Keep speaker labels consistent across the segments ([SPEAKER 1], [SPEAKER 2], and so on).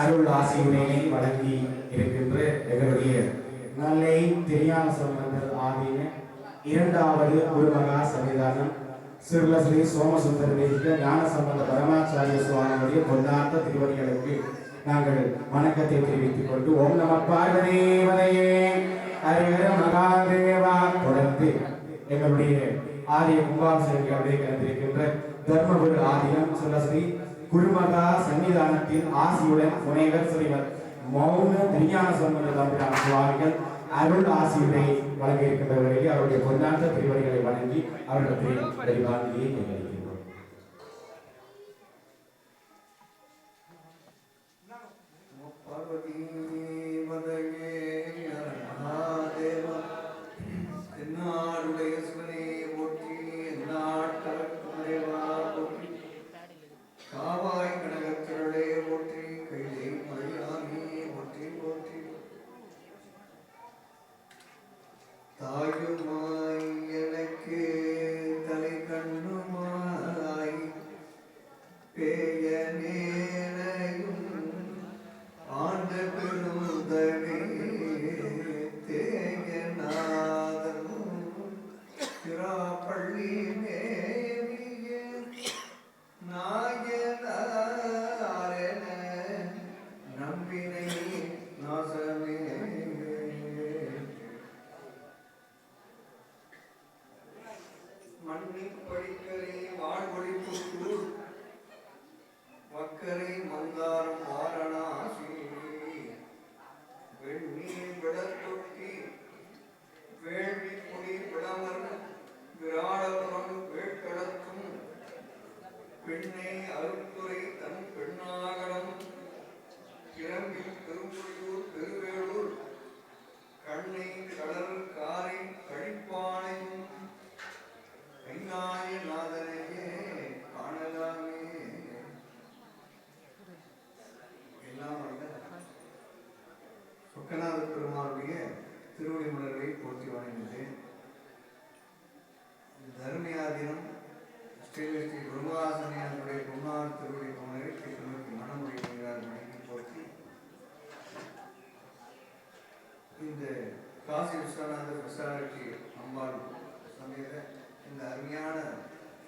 [SPEAKER 1] அருள் ஆசையுடனே வழங்கி இருக்கின்ற எங்களுடைய நல்லை தெரியாம சம்பந்தர் ஆதீன இரண்டாவது குருமகா சன்னிதானம். சிறுலஸ்ரீ சோமசுந்தர தேசிக ஞான சம்பந்த பரமாச்சாரிய சுவாமியுடைய பொன்னார்த்த திருவடிகளுக்கு நாங்கள் வணக்கத்தை தெரிவித்துக் கொண்டு ஓம் நம பார்வதேவதையே. ஹரிஹர மகாதேவா. தொடர்ந்து எங்களுடைய ஆரிய கும்பாபிஷேகங்களை கலந்திருக்கின்ற தர்மபுரி ஆதீனம் சிறுலஸ்ரீ குருமகா சன்னிதானத்தின் ஆசியுடன் முனைவர் ஸ்ரீவர் மௌன திருஞான சம்பந்த தம்பிரான் சுவாமிகள் அருள் ஆசியுரை வழங்க அவருடைய பொன்னார்ந்த திருவடிகளை வழங்கி அவர்களுக்கு வழிபாட்டியை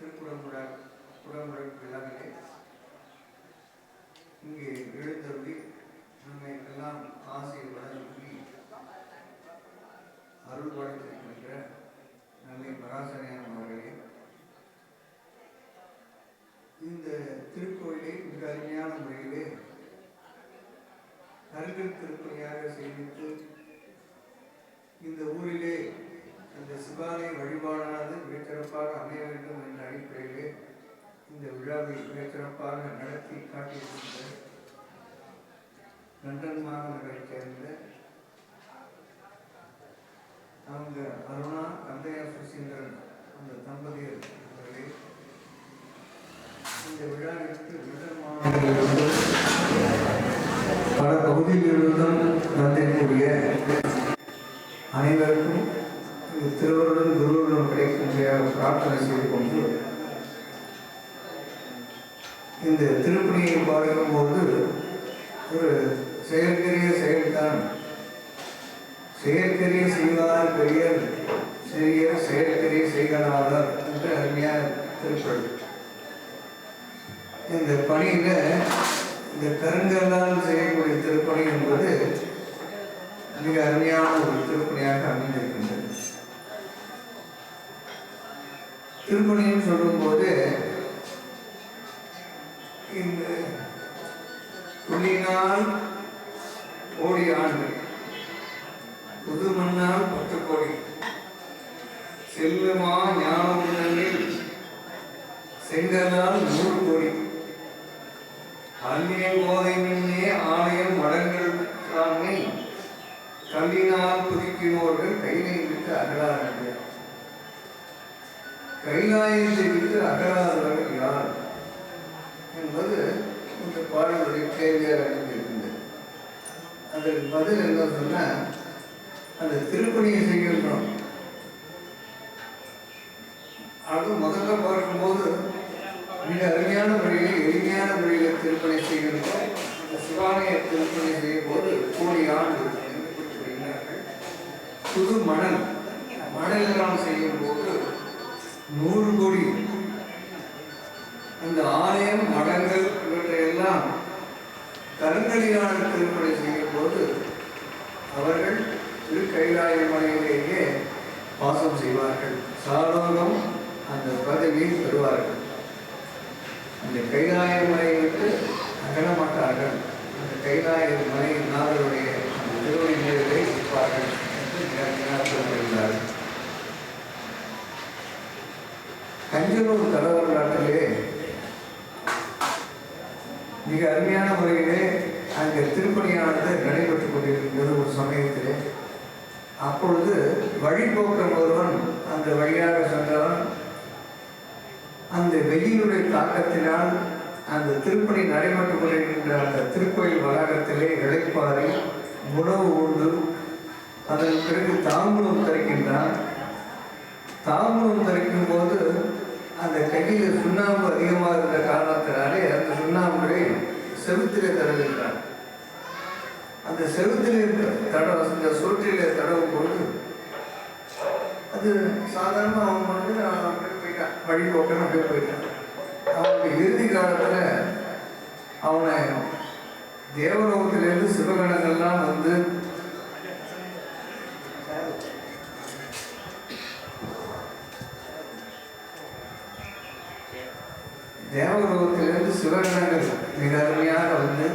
[SPEAKER 2] திருக்குடமுழா குடமுழ விழாவிலே இங்கே எழுந்தருளி நம்மைக்கெல்லாம் ஆசை வழங்கி அருள் வழங்கிருக்கின்ற நல்லை பராசரியான அவர்களே இந்த திருக்கோயிலை மிக அருமையான முறையிலே அருகில் திருப்பணியாக செய்வித்து இந்த ஊரிலே அந்த சிவாலய வழிபாடானது மிகச்சிறப்பாக அமைய வேண்டும் என்ற அடிப்படையிலே இந்த விழாவை மிகச்சிறப்பாக நடத்தி காட்டியிருக்கின்ற லண்டன் மாநகரைச் சேர்ந்த அவங்க அருணா கந்தையா சுசீந்திரன் அந்த தம்பதியர் அவர்களே இந்த விழாவிற்கு லண்டன் மாநகரிலிருந்து பல பகுதியிலிருந்தும் வந்திருக்கக்கூடிய அனைவருக்கும் திருவருடன் குருவுடன் கிடைக்கும் பிரார்த்தனை செய்து கொண்டு இந்த திருப்பணியை பார்க்கும்போது ஒரு செயற்கரிய செயல்தான். செயற்கரிய செய்வார் பெரியர் சிறிய செயற்கரிய செய்கனாளர் என்று அருமையான திருக்குறள். இந்த பணியில் இந்த கருங்கல்லால் செய்யக்கூடிய திருப்பணி என்பது மிக அருமையான ஒரு திருப்பணியாக அமைந்திருக்கின்றது. திருப்பணின்னு சொல்லும்போது இந்த புள்ளினால் கோடி ஆண்டு. புது மண்ணால் பத்து கோடி. செல்லுமா ஞானமுடனில் செங்கலால் நூறு கோடி. அந்நிய போதை மின்னே ஆலயம் மடங்கள் சாமி கல்லினால் புதுக்கினோர்கள் கைலை விட்டு அகலார்கள் கைலாயத்தை விட்டு அகலாதவர்கள் யார் என்பது இந்த பாடலுடைய கேள்வியாக இருக்கின்றது அதற்கு பதில் என்ன சொன்ன அந்த திருப்பணியை செய்கின்றோம். அது முதல்ல பார்க்கும்போது மிக அருமையான முறையில் எளிமையான முறையில் திருப்பணி செய்கின்றோம். அந்த சிவாலய திருப்பணி செய்யும் போது கோடி ஆண்டு புது மணல் மணலெல்லாம் செய்யும் போது நூறு கோடி. அந்த ஆலயம் மடங்கள் இவற்றையெல்லாம் கருங்கலியான திருப்பணி செய்யும் போது அவர்கள் திரு கைலாய மலையிலேயே வாசம் செய்வார்கள். சாலோகம் அந்த பதவியை பெறுவார்கள் அந்த கைலாய மலையை விட்டு அகல மாட்டார்கள். அந்த கைலாய மலை நாதருடைய அந்த திருவடி நிலையிலே இருப்பார்கள் என்று கஞ்சனூர் தலைவர் நாட்டிலே மிக அருமையான முறையிலே அங்கே திருப்பணியானது நடைபெற்றுக் கொண்டிருக்கிறது ஒரு சமயத்திலே. அப்பொழுது வழிபோக்கம் ஒருவன் அந்த வழியாக சென்றவன் அந்த வெயிலுடைய தாக்கத்தினால் அந்த திருப்பணி நடைபெற்றுக் கொண்டிருக்கின்ற அந்த திருக்கோயில் வளாகத்திலே இழைப்பாறை உணவு உண்டு. அதன் பிறகு தாம்பூலம் தரிக்கின்றான். தாம்பூலம் தரிக்கும் போது அந்த செவுத்திலே தடவ அந்த தடவும் பொழுது அது சாதாரணமாக அவன் வந்து நான் அப்படியே போயிட்டான் வழிபோக்கன்னு அப்படியே போயிட்டான் அவனுடைய இறுதி காலத்தில் அவனை தேவலோகத்திலேருந்து சிவகணங்கள்லாம் வந்து தேவலோகத்திலேருந்து சிவகணங்கள் மிக அருமையாக வந்து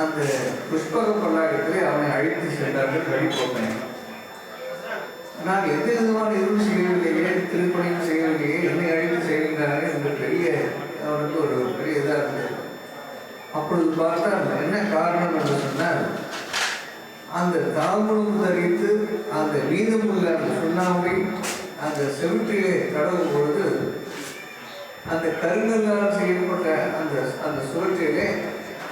[SPEAKER 2] அந்த புஷ்பக பல்லாக்கத்திலே அவனை அழைத்து சென்றார்கள் வழிபோக்கனை நான் எந்த விதமான எதுவும் செய்யவில்லையே திருப்பணியும் செய்யவில்லையே என்னை அழைத்து செய்கின்றார்கள் என்று பெரிய அவனுக்கு ஒரு பெரிய இதாக இருந்தது. அப்பொழுது பார்த்தா என்ன காரணம்? என்று சொன்னால் அந்த தாம்பூலம் தரித்து அந்த மீதமுள்ள அந்த சுண்ணாம்பை அந்த செவிட்டிலே கடவும் பொழுது அந்த கருங்கல்லால் செய்யப்பட்ட அந்த அந்த சுழற்சியிலே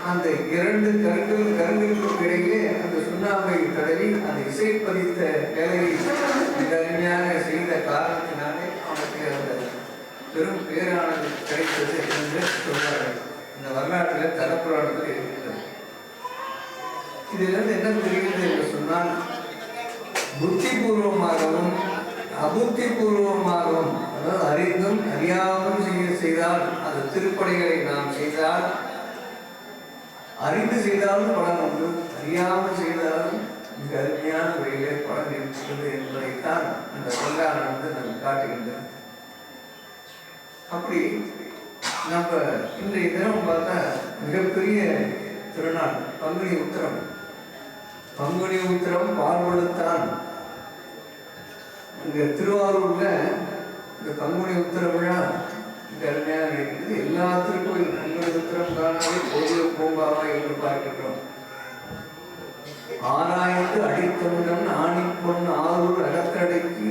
[SPEAKER 2] அந்த இரண்டு கருங்கல் கருங்கலுக்கும் இடையிலே அந்த சுண்ணாம்பை தடவி அந்த இசை பதித்த வேலையை மிக அருமையாக செய்த காரணத்தினாலே அவனுக்கு அந்த பெரும் பேரானது கிடைத்தது என்று சொல்வார்கள். இந்த வரலாற்றில் தரப்புறானது இருக்கிறது இதிலிருந்து என்ன தெரிகிறது என்று சொன்னால் புத்திபூர்வமாகவும் அபுத்திபூர்வமாகவும் அதாவது அறிந்தும் அறியாமலும் செய்ய செய்தால் அந்த திருப்படைகளை நாம் செய்தால் அறிந்து செய்தாலும் பலன் உண்டு. அறியாமல் செய்தாலும் மிக அருமையான முறையிலே பலன் இருக்கிறது என்பதைத்தான் அந்த வரலாறு வந்து நமக்கு காட்டுகின்றது அப்படி நம்ம இன்றைய தினம் பார்த்தா மிகப்பெரிய திருநாள் பங்குனி உத்திரம். பங்குனி உத்திரம் பார்வலுத்தான் இங்க திருவாரூர்ல இந்த பங்குனி உத்திர விழா மிக அருமையாக எல்லாத்திற்கும் எல்லா திருக்கோயில் பங்குனி உத்திரம் காணாமல் கோயில் பூம்பாவா என்று பார்க்கின்றோம் ஆராய்ந்து அடித்தவுடன் ஆணிப்பொன் ஆரூர் அகத்தடைக்கு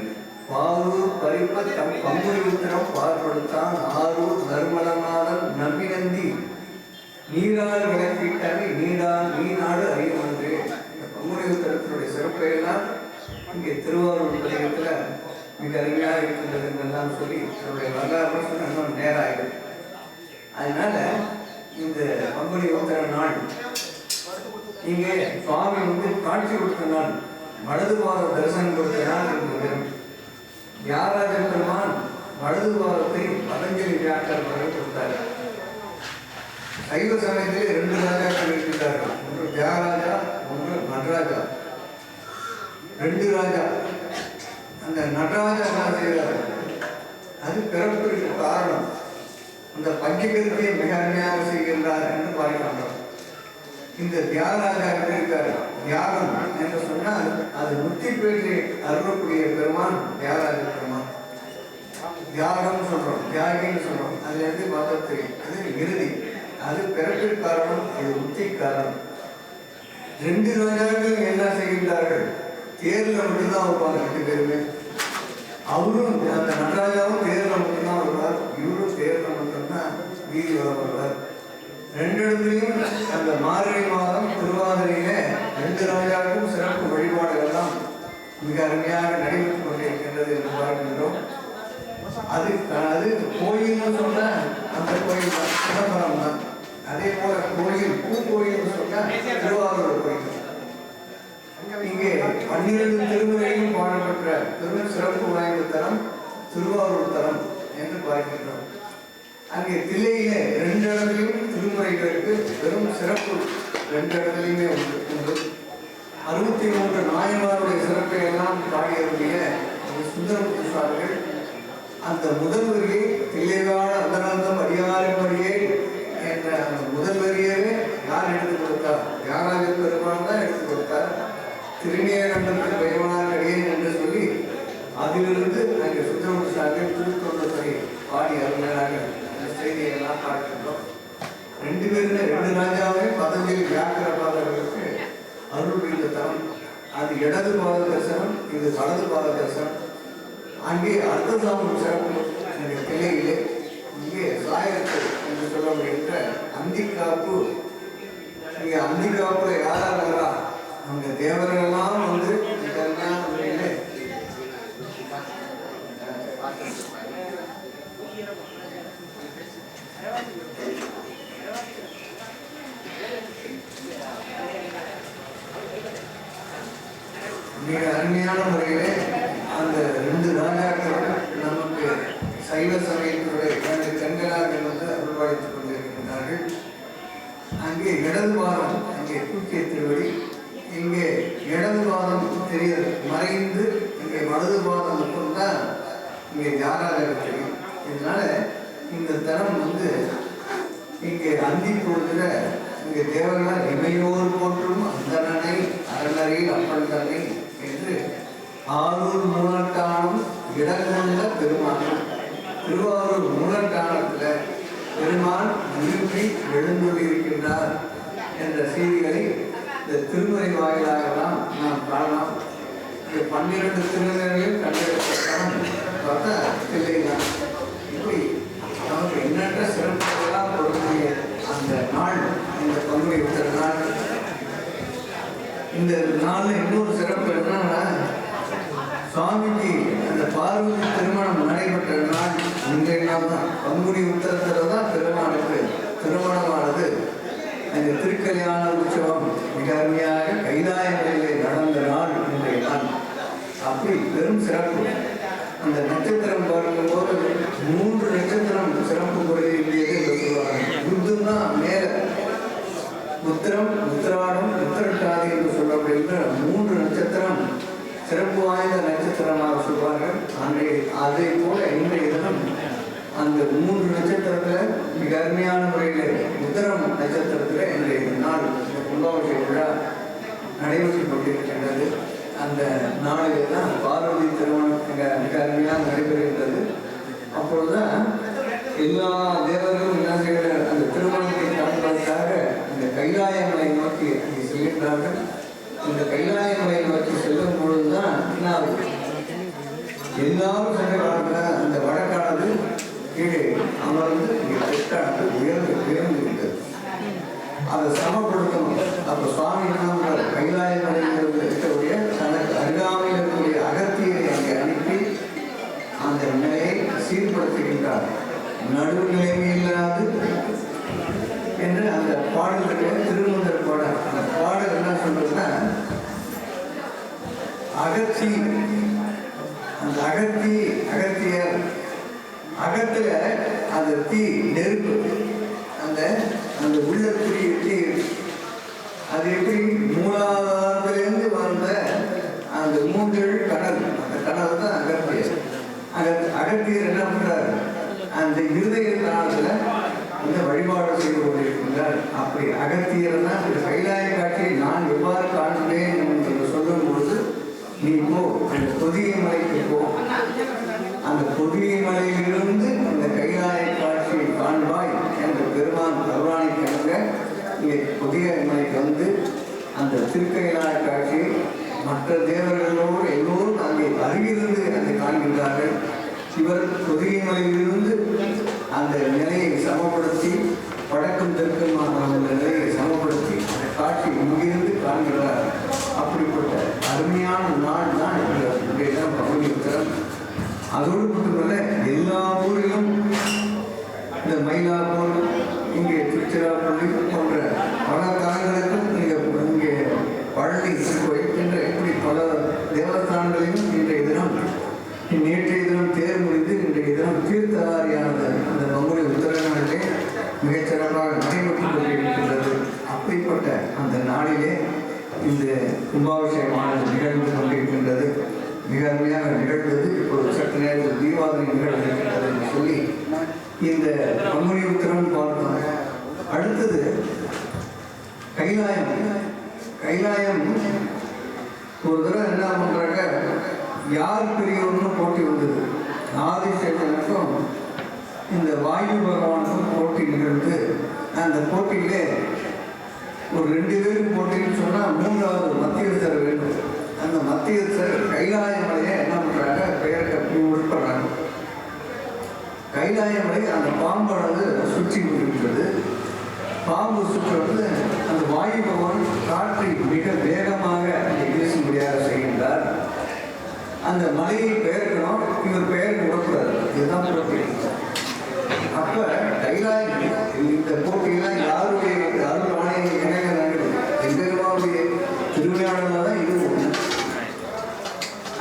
[SPEAKER 2] பாரூர் பறிப்ப தம் பங்குரித்திரம் பார்ப்படுத்தான் ஆரூர் நர்மலநாதன் நம்பினந்தி நீராறு விளக்கிட்டாலே நீடா நீநாடு அறியமன்றே இந்த பங்குனி உத்திரத்தினுடைய இங்கே திருவாரூர் பதிகத்தில் மிக அருமையாக இருக்கின்றது என்றெல்லாம் சொல்லி தன்னுடைய வரலாறு இன்னும் நேரம் ஆகிடும் அதனால இந்த பங்குனி உத்திர நாள் இங்கே சுவாமி வந்து காட்சி கொடுத்த நாள் வலது பாத தரிசனம் கொடுத்த நாள் என்று வரும். தியாகராஜ பெருமான் வலது பாதத்தை பதஞ்சலி வியாக்கர் வரை கொடுத்தார். சைவ சமயத்திலே ரெண்டு ராஜாக்கள் இருக்கிறார்கள் ஒன்று தியாகராஜா ஒன்று நடராஜா. ரெண்டு ராஜா. அந்த நடராஜா என்ன செய்கிறார்கள்? அது பிறப்பதற்கு காரணம். அந்த பஞ்சகத்தை மிக அருமையாக செய்கின்றார் என்று பார்க்கின்றோம் இந்த தியாகராஜா எப்படி இருக்காரு. தியாகம் என்று சொன்னால் அது முத்தி பேசி அருளக்கூடிய பெருமான் தியாகராஜ பெருமான். தியாகம் சொல்றோம் தியாகின்னு சொல்றோம். அதுல இருந்து பார்த்தா தெரியும் அது இறுதி. அது பிறப்பில் காரணம் அது முத்தி காரணம். ரெண்டு ராஜாக்கள் என்ன செய்கின்றார்கள்? தேர்ல மட்டும்தான் வைப்பாங்க ரெண்டு பேருமே. அவரும் அந்த நடராஜாவும் பேரில் மட்டும்தான் வருவார். இவரும் தேர்ல மட்டும்தான் வீதி வர வருவார் ரெண்டு இடத்துலையும் அந்த மார்கழி மாதம் திருவாதிரையில ரெண்டு ராஜாவுக்கும் சிறப்பு வழிபாடுகள்லாம் மிக அருமையாக நடைபெற்றுக் கொண்டிருக்கின்றது என்று பார்க்கின்றோம். அது அது கோயில்னு சொன்ன அந்த கோயில் தான் சிதம்பரம் தான். அதே போல கோயில் பூ கோயில்னு சொன்னால் திருவாரூர் கோயில். இங்கே பன்னிரண்டு திருமுறையும் பாடப்பெற்ற பெரும் சிறப்பு வாய்ந்த தலம் திருவாரூர் தலம் என்று பார்க்கின்றோம் அங்கே தில்லையிலே ரெண்டு இடத்துலையும் திருமுறைகளுக்கு பெரும் சிறப்பு ரெண்டு இடத்துலையுமே உண்டு உண்டு. அறுபத்தி மூன்று நாயன்மாருடைய சிறப்பை எல்லாம் பாடியவருடைய சுந்தரமுத்து சுவாமிகள் அந்த முதல் வரியை தில்லைவாழ அந்தனந்தம் அடியாரின் வரியே என்ற அந்த முதல் வரியவே யார் எடுத்து கொடுத்தார்? யாராக பெருமான் திருநீரண்டத்தில் பெருமானார் என்று சொல்லி அதிலிருந்து அங்கே சுந்தரமுத்து சுவாமிகள் திருத்தொண்டத்தை பாடி அருமையாக அந்த செய்தியை பார்க்கின்றோம். ரெண்டு பேருமே ரெண்டு ராஜாவே பதஞ்சலி வியாக்கர பாதர்களுக்கு அருள் புரிந்த தரம் அது இடது பாத தரிசனம் இது வலது பாத தரிசனம் அங்கே அர்த்தசாமம் சிறப்பு இந்த கிளையிலே இங்கே சாயத்து என்று சொல்ல சொல்லப்படுகின்ற அந்திக்காப்பு. இங்கே அந்திக்காப்புல யாரார் அந்த அங்க தேவர்களெல்லாம் வந்து இந்த மிக அருமையான முறையிலே அந்த ரெண்டு ராஜாக்களும் நமக்கு சைவ சமயத்தினுடைய இரண்டு கண்களாக வந்து அருள்வாய்த்துக் கொண்டிருக்கின்றார்கள். அங்கே இடது வாரம் அங்கே தூக்கிய திருவடி இங்கே இடது பாதம் தெரிய மறைந்து இங்கே வலது பாதம் மட்டும்தான் இங்கே யாராக தெரியும் இதனால இந்த தரம் வந்து இங்கே அந்தி பொழுதுல இங்கே தேவர்களால் இமையோர் போற்றும் அந்தனனை அரணரை அப்பன் தன்னை என்று ஆரூர் மூலட்டானம் இடங்கொண்ட பெருமான் திருவாரூர் மூலட்டானத்தில் பெருமான் விரும்பி எழுந்துள்ளிருக்கின்றார் என்ற செய்திகளை இந்த திருமுறை வாயிலாகலாம் நாம் காணலாம். இந்த பன்னிரண்டு திருநெல்வேலியும் கண்டெடுத்த பார்த்தா தில்லைதான் இப்படி நமக்கு எண்ணற்ற சிறப்புகளாக பொருந்திய அந்த நாள் இந்த பங்குனி உத்தர நாள். இந்த நாளில் இன்னொரு சிறப்பு என்னன்னா சுவாமிக்கு அந்த பார்வதி திருமணம் நடைபெற்ற நாள் இன்றைய நாள் தான் பங்குனி உத்தரத்தில் தான் திருமணத்துக்கு திருமணமானது. அந்த திருக்கல்யாண உற்சவம் மிக அருமையாக கைலாயங்களிலே நடந்த நாள் இன்றைய நாள் அப்படி பெரும் சிறப்பு. அந்த நட்சத்திரம் பார்க்கும்போது மூன்று நட்சத்திரம் சிறப்பு குறையிலேயே என்று சொல்லுவாங்க. புத்துன்னா மேல. உத்திரம் உத்திராடம் உத்திரட்டாதி என்று சொல்லப்படுகின்ற மூன்று நட்சத்திரம் சிறப்பு வாய்ந்த நட்சத்திரமாக சொல்வார்கள். அன்றைய அதே போல இன்றைய தினம் அந்த மூன்று நட்சத்திரத்தில் மிக அருமையான முறையில் உத்தரம் நட்சத்திரத்தில் இன்றைய நாள் இந்த கும்பாபிஷேக விழா நடைபெற்றுக் கொண்டிருக்கின்றது. அந்த நாளிலே தான் பார்வதி திருமணம் மிக மிக அருமையாக நடைபெறுகின்றது. அப்பொழுதுதான் எல்லா தேவர்களும் என்ன செய்கிற அந்த திருமணத்தை காண்பதற்காக இந்த கைலாயங்களை நோக்கி அங்கே செல்கின்றார்கள். இந்த கைலாயங்களை நோக்கி செல்லும் பொழுதுதான் என்ன எல்லாரும் சென்று காலத்தில் அந்த வழக்கானது கீழே அமர்ந்து இங்கே தெற்கானது உயர்ந்து உயர்ந்து விட்டது. அதை சமப்படுத்தணும். அப்ப சுவாமி என்ன பண்றாரு? கைலாய மலையிலிருந்து இருக்கக்கூடிய தனக்கு அருகாமையில் இருக்கக்கூடிய அகத்தியரை அங்கே அனுப்பி அந்த நிலையை சீர்படுத்துகின்றார். நடுநிலைமை இல்லாது என்று அந்த பாடலுக்கு திருமந்திர பாடல். அந்த பாடல் என்ன சொல்றதுன்னா அகத்தி அந்த அகத்தி அகத்தியர் அகத்துல அந்த தீ நெருப்பு. அந்த அந்த உள்ளத்துடைய தீ அது எப்படி? மூலாதாரத்திலிருந்து வந்த அந்த மூன்று கடல் அந்த கடல் தான் அகத்தியர். அக அகத்தியர் என்ன பண்றாரு? அந்த இருதய தானத்துல வந்து வழிபாடு செய்து கொண்டிருக்கின்றார். அப்படி அகத்தியர் தான் இந்த கைலாய காட்சியை நான் எவ்வாறு காண்கிறேன் என்று சொல்லும் பொழுது நீ போ அந்த பொதிய மலைக்கு போ. அந்த பொதிய மலையிலிருந்து அந்த கைலாய காட்சியை காண்பாய் என்ற பெருமான் கருவானை கிழங்க இங்கே புதிய மலைக்கு வந்து அந்த திருக்கைலாய காட்சியை மற்ற தேவர்களோடு எல்லோரும் அங்கே அருகிலிருந்து அதை காண்கின்றார்கள். இவர் புதிய மலையிலிருந்து அந்த நிலையை சமப்படுத்தி வடக்கும் தெற்குமான அந்த நிலையை சமப்படுத்தி அந்த காட்சி இங்கிருந்து காண்கிறார் அப்படிப்பட்ட அருமையான நாள் தான் இன்றைய தினம் பகுதி உத்தரம் அதோடு மட்டுமல்ல எல்லா ஊரிலும் இந்த மயிலாப்பூர் இங்கே திருச்சிராப்பள்ளி போன்ற பல தலங்களுக்கும் இங்கே இங்கே பழனி திருக்கோயில் என்ற இப்படி பல தேவஸ்தானங்களிலும் இன்றைய தினம் நேற்றைய தினம் தேர் முடிந்து இன்றைய தினம் தீர்த்தவாரியானது அந்த பங்குனி உத்தரநாளிலே மிகச்சிறப்பாக நடைபெற்றுக் கொண்டிருக்கின்றது அப்படிப்பட்ட அந்த நாளிலே இந்த கும்பாபிஷேகமானது நிகழ்ந்து கொண்டிருக்கின்றது மிக அருமையாக நிகழ்ந்தது இப்பொழுது சற்று நேரத்தில் தீபாவளி நிகழ்ந்திருக்கின்றது என்று சொல்லி இந்த பங்குனி உத்திரம் பார்த்தோம் அடுத்தது கைலாயம் கைலாயம் ஒரு தடவை என்ன பண்றாங்க யார் பெரியவர்னு போட்டி வந்தது ஆதிசேஷனுக்கும் இந்த வாயு பகவானுக்கும் போட்டி நிகழ்ந்து அந்த போட்டியிலே ஒரு ரெண்டு பேரும் போட்டின்னு சொன்னா மூன்றாவது மத்தியஸ்தர் வேண்டும். அந்த மத்தியஸ்தர் கைலாய மலையை என்ன பண்றாங்க? பெயர் கப்பி உட்படுறாங்க. கைலாய மலை அந்த பாம்பானது சுற்றி கொண்டிருக்கிறது. பாம்பு சுற்றுவது அந்த வாயு பகவான் காற்றை மிக வேகமாக அங்கே வீசும்படியாக செய்கின்றார். அந்த மலையை பெயர்க்கணும் இவர் பெயர் விடக்கூடாது இதுதான் போட்டி. அப்ப கைலாயம் இந்த போட்டியெல்லாம் யாருடைய அருள் ஆணைய இணைய நடக்குது எம்பெருமாவுடைய திருவிழாவில் தான் இது ஒன்று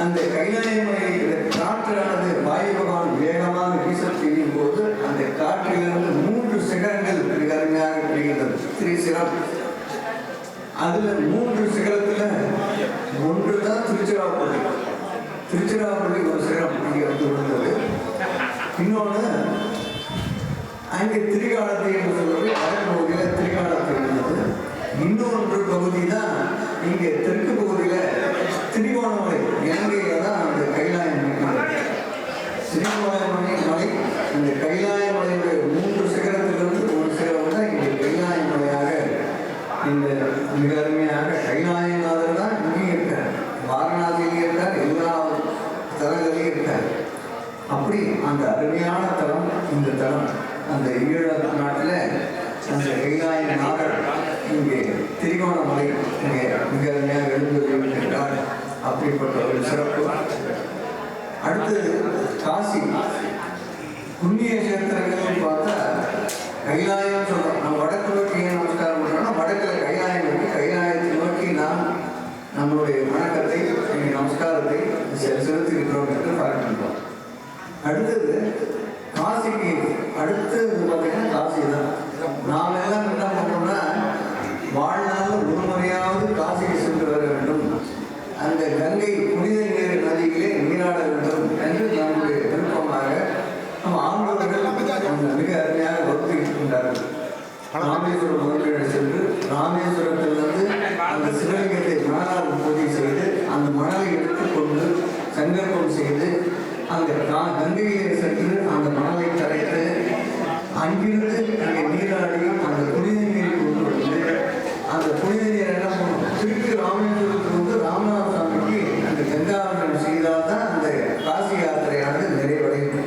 [SPEAKER 2] அந்த கைலாய மலையில் காற்றானது வாயு பகவான் வேகமாக வீச தெரியும் போது அந்த காற்றிலிருந்து மூன்று சிகரங்கள் மிக அருமையாக பிரிகின்றது ஸ்ரீ சிரம். அதுல மூன்று சிகரத்துல ஒன்று தான் திருச்சிராப்பள்ளி. திருச்சிராப்பள்ளி ஒரு சிகரம் இங்கே வந்து விழுந்தது. இன்னொன்று அங்கே திரிகாலத்தை என்று சொல்வது வடக்கு பகுதியில் திரிகாலத்தை இருந்தது இன்னொன்று பகுதி தான் இங்கே தெற்கு பகுதியில் திரிகோணமலை இலங்கையில் தான் அந்த கைலாயமலை இருக்கிறது திரிகோணமலை மலை அந்த கைலாய மலையுடைய மூன்று சிகரத்திலிருந்து ஒரு சிகரம் தான் இங்கே கைலாய மலையாக இந்த மிக அருமையாக கைலாயநாதர் தான் இங்கே இருக்கார். வாரணாசியிலே இருக்கார் எல்லா தலங்களிலும் இருக்கார். அப்படி அந்த அருமையான தலம் இந்த தலம் அந்த ஈழ நாட்டில் அந்த கைலாய நாகர் இங்கே திரிகோணமலை இங்கே மிக அருமையாக எழுந்துள்ளார் அப்படிப்பட்ட ஒரு சிறப்பு. அடுத்தது காசி. புண்ணிய கஷேத்திரங்கள் பார்த்தா கைலாயம் சொல்றோம். நம்ம வடக்கு நோக்கி ஏன் நமஸ்காரம் பண்றோம்னா வடக்கில் கைலாயம் இருக்கு. கைலாயத்தை நோக்கி நாம் நம்மளுடைய வணக்கத்தை நமஸ்காரத்தை செலுத்தி இருக்கிறோம் என்று பார்க்கின்றோம். அடுத்தது காசிக்கு அடுத்து பார்த்தீங்கன்னா காசி தான். நாம் எல்லாம் என்ன பண்ணோம்னா வாழ்நாள் ஒரு முறையாவது காசிக்கு சென்று வர வேண்டும். அந்த கங்கை புனித நீர் நதியிலே நீராட வேண்டும் என்று நம்முடைய விருப்பமாக நம்ம ஆண்டவர்கள் மிக அருமையாக வகுத்திருக்கின்றார்கள் ராமேஸ்வரம் முதலிடம் சென்று ராமேஸ்வரத்திலிருந்து அந்த சிவலிங்கத்தை மணலால் பூஜை செய்து அந்த மணலை எடுத்துக்கொண்டு சங்கல்பம் செய்து அந்த கா- கங்கையிலே சென்று அந்த மணல் கரைத்து அங்கிருந்து அங்கே நீராடி அந்த புனித நீரை கொண்டு வந்து அந்த புனித நீர் என்ன பண்ணும் திருப்பி ராமேஸ்வரத்துக்கு வந்து ராமநாத சுவாமிக்கு அந்த கங்காவனம் செய்தால்தான் அந்த காசி யாத்திரையானது நிறைவடையும்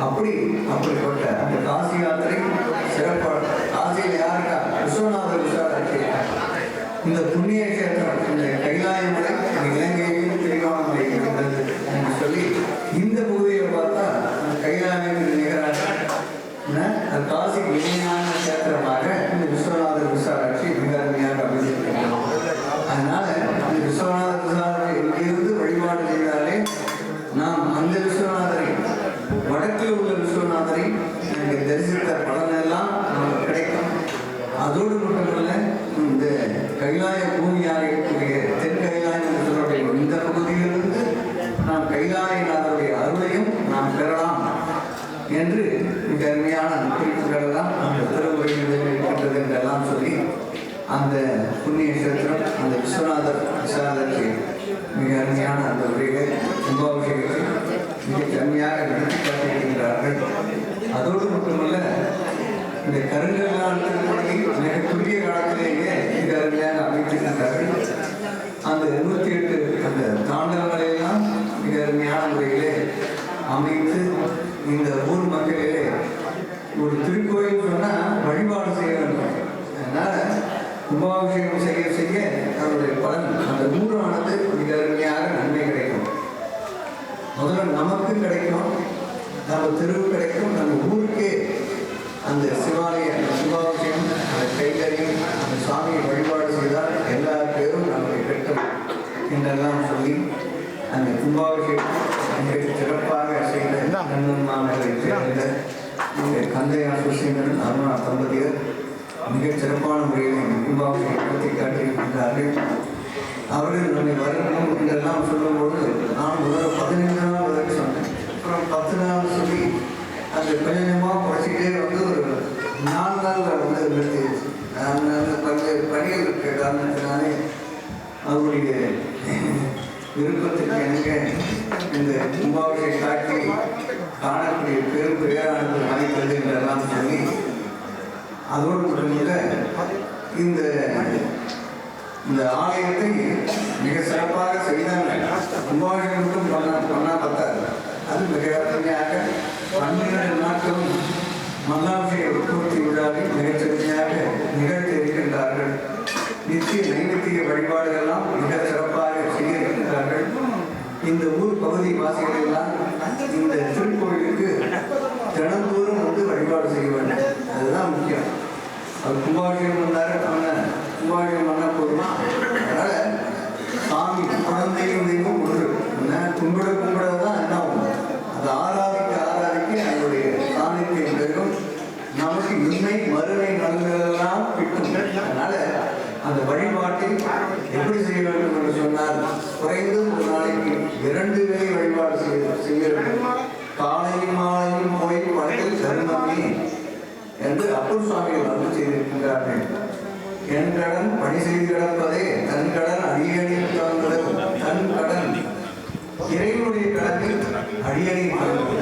[SPEAKER 2] அப்படி அப்படிப்பட்ட அந்த காசி யாத்திரை சிறப்பாக காசியில் யாருக்கா விஸ்வநாதர் விசாரிச்சு இந்த புண்ணிய கஷேத்திரம் இந்த கைலாய மலை இந்த இலங்கையிலும் திருவாமலை இருந்தது என்று சொல்லி இந்த பகுதியை பார்த்தா அந்த கைலாயத்துக்கு நிகராக என்ன? அந்த காசிக்கு இணையான கஷேத்திரமாக இந்த விஸ்வநாதர் விசாராட்சி மிக அருமையாக அமைந்திருக்கிறது அதனால அந்த விஸ்வநாதர் விசாரணை இங்கிருந்து வழிபாடு செய்தாலே நாம் அந்த விஸ்வநாதரை வடக்கில் உள்ள விஸ்வநாதரை எனக்கு தரிசித்த பலனெல்லாம் நமக்கு கிடைக்கும் அதோடு மட்டுமல்ல இந்த கைலாய பூமியாக இருக்கக்கூடிய தென் கைலாயம் என்று சொல்லக்கூடிய இந்த பகுதியிலிருந்து நாம் கைலாயநாதருடைய அருளையும் நாம் பெறலாம் என்று மிக அருமையான குறிப்புகள் எல்லாம் அந்த திருமுறைகளில் இருக்கின்றது என்றெல்லாம் சொல்லி அந்த புண்ணிய கஷேத்திரம் அந்த விஸ்வநாதர் விஸ்வநாதருக்கு மிக அருமையான அந்த உரையை கும்பாபிஷேகத்தை மிக கம்மியாக நடத்தி காட்டியிருக்கிறார்கள் அதோடு மட்டுமல்ல இந்த கருங்கல்லால் மிக குறுகிய காலத்திலேயே மிக அருமையாக அமைத்திருக்கிறார்கள் அந்த இருபத்தி எட்டு அந்த தாண்டவங்களையெல்லாம் மிக அருமையான முறையிலே அமைத்து இந்த ஊர் மக்களிலே ஒரு திருக்கோயில் சொன்னால் வழிபாடு செய்ய வேண்டும் அதனால கும்பாபிஷேகம் செய்ய செய்ய அதனுடைய பலன் அந்த ஊரானது மிக அருமையாக நன்மை கிடைக்கும். முதல்ல நமக்கு கிடைக்கும் நம்ம தெருவு கிடைக்கும் நம்ம ஊருக்கே அந்த சிவாலய சிவாலயம் அந்த கைகரியம் அந்த சாமியை வழிபாடு செய்தால் எல்லா பேரும் நம்மை பெற்றம் என்றெல்லாம் சொல்லி அந்த கும்பாபிஷேகம் மிக சிறப்பாக செய்த நன்னன்மார்களை சேர்ந்த இந்த கந்தையா சுசீந்திரன் அருணா தம்பதியர் மிகச் சிறப்பான முறையில் குடும்பமாக கும்பாபிஷேகத்தை காட்டியிருக்கின்றார்கள் அவர்கள் நம்மை வரணும் என்றெல்லாம் சொல்லும்போது நான் முதல்ல பதினைந்து நாள் வரை சொன்னேன். அப்புறம் பத்து நாள் சொல்லி அது கொஞ்சம் கொஞ்சமாக குறைச்சிட்டே வந்து ஒரு நாலு நாளில் வந்து நிறுத்திடுச்சு நாலு நாள் பல்வேறு பணிகள் இருக்க காரணத்தினாலே அவருடைய விருப்பத்திற்கு எனக்கு இந்த கும்பாபிஷேக காட்டி காணக்கூடிய பெரும் பேரானது வாய்ப்பது என்றெல்லாம் சொல்லி அதோடு மட்டுமல்ல இந்த இந்த ஆலயத்தை மிக சிறப்பாக செய்தாங்க. கும்பாபிஷேகம் மட்டும் பண்ண பண்ணா பத்தாது. அது மிக அருமையாக பன்னிரண்டு நாட்களும் மல்லாபிஷேக உற்பத்தி விழாவை மிகச்சிறமையாக நிகழ்த்தி இருக்கின்றார்கள் நித்திய நைவேத்திய வழிபாடுகள்லாம் மிக சிறப்பாக செய்ய இருக்கின்றார்கள் இந்த ஊர் பகுதி வாசிகள் எல்லாம் இந்த திருக்கோயிலுக்கு தினந்தோறும் வந்து வழிபாடு செய்ய வேண்டும் அதுதான் முக்கியம். அவர் கும்பாபிஷேகம் வந்தார் பண்ண கும்பாபிஷேகம் பண்ணால் போதுமா? அதனால் சாமி குழந்தையும் தெய்வம் ஒன்று. என்ன? கும்பிட கும்பிட தான் என்ன ஆகும் அது ஆராதிக்க ஆராதிக்க அதனுடைய சாநித்தியம் பெறும் நமக்கு இன்மை மறுமை நலன்களெல்லாம் கிட்டும். அதனால் அந்த வழிபாட்டை எப்படி செய்ய வேண்டும் என்று சொன்னால் குறைந்து ஒரு நாளைக்கு இரண்டு வேளை வழிபாடு செய்ய செய்ய வேண்டும் காலையும் மாலையும் போய் படையில் தருமமே என்று அப்புள் சுவாமிகள் அருள் செய்திருக்கின்றார்கள். என் கடன் பணி செய்து கிடப்பதே தன் கடன் அடியணியில் தன் கடன் இறைவனுடைய கடனில் அடியடி தவறுகிறது